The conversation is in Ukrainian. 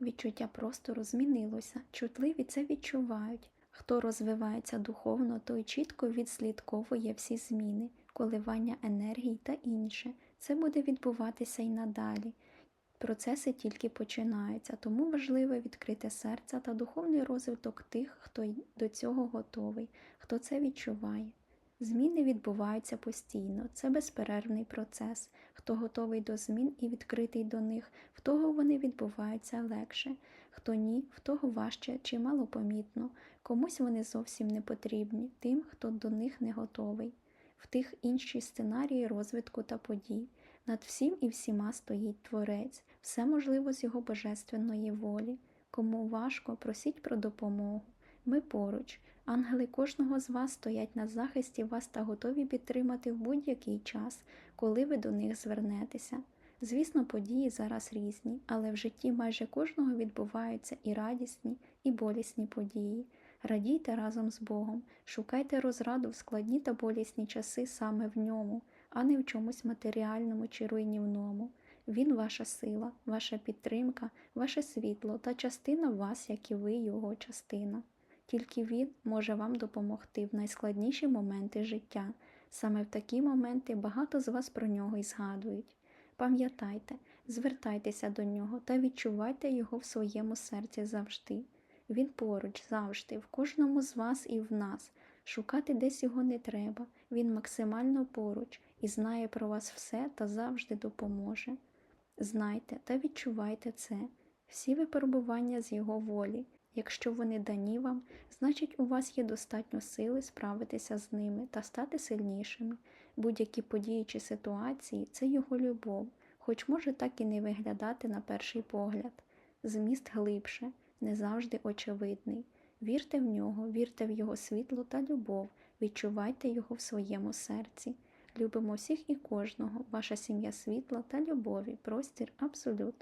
Відчуття простору змінилося, чутливі це відчувають. Хто розвивається духовно, той чітко відслідковує всі зміни, коливання енергій та інше. Це буде відбуватися й надалі. Процеси тільки починаються, тому важливе відкрите серце та духовний розвиток тих, хто до цього готовий, хто це відчуває. Зміни відбуваються постійно, це безперервний процес. Хто готовий до змін і відкритий до них, в того вони відбуваються легше, хто ні, в того важче чи малопомітно, комусь вони зовсім не потрібні, тим, хто до них не готовий. В тих інші сценарії розвитку та подій. Над всім і всіма стоїть Творець, все можливо з його божественної волі. Кому важко, просіть про допомогу. Ми поруч. Ангели кожного з вас стоять на захисті вас та готові підтримати в будь-який час, коли ви до них звернетеся. Звісно, події зараз різні, але в житті майже кожного відбуваються і радісні, і болісні події. Радійте разом з Богом, шукайте розраду в складні та болісні часи саме в ньому, а не в чомусь матеріальному чи руйнівному. Він ваша сила, ваша підтримка, ваше світло та частина вас, як і ви його частина. Тільки він може вам допомогти в найскладніші моменти життя. Саме в такі моменти багато з вас про нього і згадують. Пам'ятайте, звертайтеся до нього та відчувайте його в своєму серці завжди. Він поруч завжди, в кожному з вас і в нас. Шукати десь його не треба, він максимально поруч і знає про вас все та завжди допоможе. Знайте та відчувайте це, всі випробування з його волі. Якщо вони дані вам, значить у вас є достатньо сили справитися з ними та стати сильнішими. Будь-які події чи ситуації це його любов, хоч може так і не виглядати на перший погляд. Зміст глибше, не завжди очевидний. Вірте в нього, вірте в його світло та любов, відчувайте його в своєму серці. Любимо всіх і кожного, ваша сім'я світла та любові, простір абсолют.